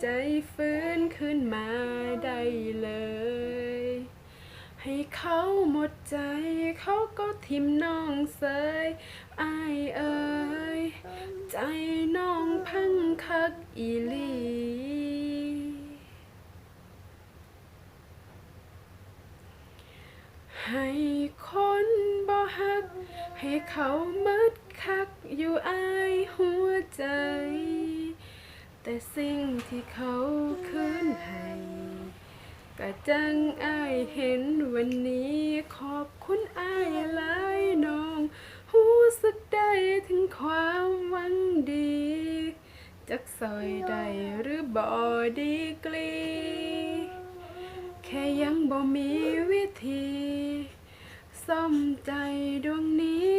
ใจฟื้นขึ้นมาได้เลย ให้เขาหมดใจเขาก็ทิมน้องเสยอายเอ่ยใจน้องพังคักอีลีให้คนบ่ฮัก ให้เขามัดคัก แต่สิ่งที่เขาคืนให้ก็จังอายเห็นวันนี้ขอบคุณอายหลายน้องหูสึกได้ถึงความหวังดี จักซอยใดหรือบ่ดีกลี แค่ยังบ่มีวิธี ซ่อมใจดวงนี้